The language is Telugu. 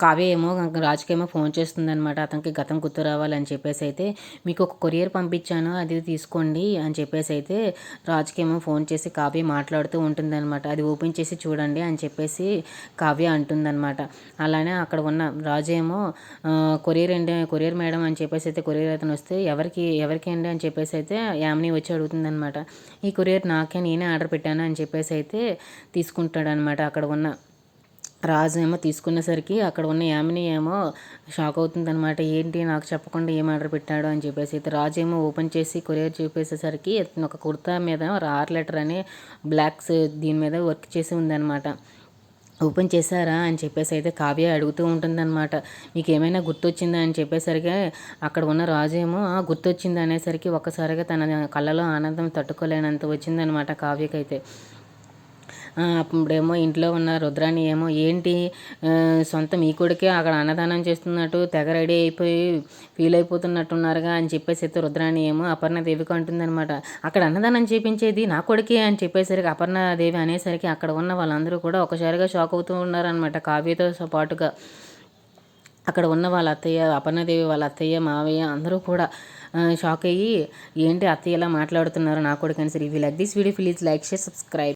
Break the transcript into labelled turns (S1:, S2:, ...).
S1: కావ్య ఏమో రాజుకేమో ఫోన్ చేస్తుందనమాట అతనికి గతం గుర్తు రావాలని చెప్పేసి అయితే మీకు ఒక కొరియర్ పంపించాను అది తీసుకోండి అని చెప్పేసి అయితే రాజుకేమో ఫోన్ చేసి కావ్య మాట్లాడుతూ ఉంటుందన్నమాట. అది ఓపెన్ చేసి చూడండి అని చెప్పేసి కావ్య అంటుందన్నమాట. అలానే అక్కడ ఉన్న రాజు ఏమో కొరియర్ అండి కొరియర్ మేడం అని చెప్పేసి అయితే కొరియర్ అతను వస్తే ఎవరికి ఎవరికి అండి అని చెప్పేసి అయితే యామిని వచ్చి అడుగుతుందనమాట ఈ కొరియర్ నాకే నేనే ఆర్డర్ పెట్టాను అని చెప్పేసి అయితే తీసుకుంటాడనమాట అక్కడ ఉన్న రాజు ఏమో తీసుకునేసరికి అక్కడ ఉన్న యామిని ఏమో షాక్ అవుతుందనమాట ఏంటి? నాకు చెప్పకుండా ఏం ఆర్డర్ పెట్టాడు? అని చెప్పేసి. అయితే రాజు ఏమో ఓపెన్ చేసి కొరియర్ చూపేసేసరికి ఒక కుర్తా మీద ఆర్ లెటర్ అని బ్లాక్స్ దీని మీద వర్క్ చేసి ఉందన్నమాట. ఓపెన్ చేశారా? అని చెప్పేసి అయితే కావ్య అడుగుతూ ఉంటుందన్నమాట. మీకు ఏమైనా గుర్తొచ్చిందా? అని చెప్పేసరికి అక్కడ ఉన్న రాజు ఏమో గుర్తొచ్చింది అనేసరికి ఒక్కసారిగా తన కళ్ళలో ఆనందం తట్టుకోలేనంత వచ్చిందనమాట కావ్యకైతే. అప్పుడేమో ఇంట్లో ఉన్న రుద్రాణి ఏమో ఏంటి సొంత మీ కొడుకే అక్కడ అన్నదానం చేస్తున్నట్టు తెగ రెడీ అయిపోయి ఫీల్ అయిపోతున్నట్టున్నారుగా అని చెప్పేసి అయితే రుద్రాణి ఏమో అపర్ణదేవికి అంటుందనమాట అక్కడ అన్నదానం చేపించేది నా కొడుకే అని చెప్పేసరికి అపర్ణదేవి అనేసరికి అక్కడ ఉన్న వాళ్ళందరూ కూడా ఒకసారిగా షాక్ అవుతూ ఉన్నారనమాట కావ్యతో పాటుగా. అక్కడ ఉన్న వాళ్ళ అత్తయ్య అపర్ణదేవి వాళ్ళ అత్తయ్య మావయ్య అందరూ కూడా షాక్ అయ్యి ఏంటి అత్తయ్య ఇలా మాట్లాడుతున్నారు నా కొడుకు అని సరే ఇవి like this video please like share subscribe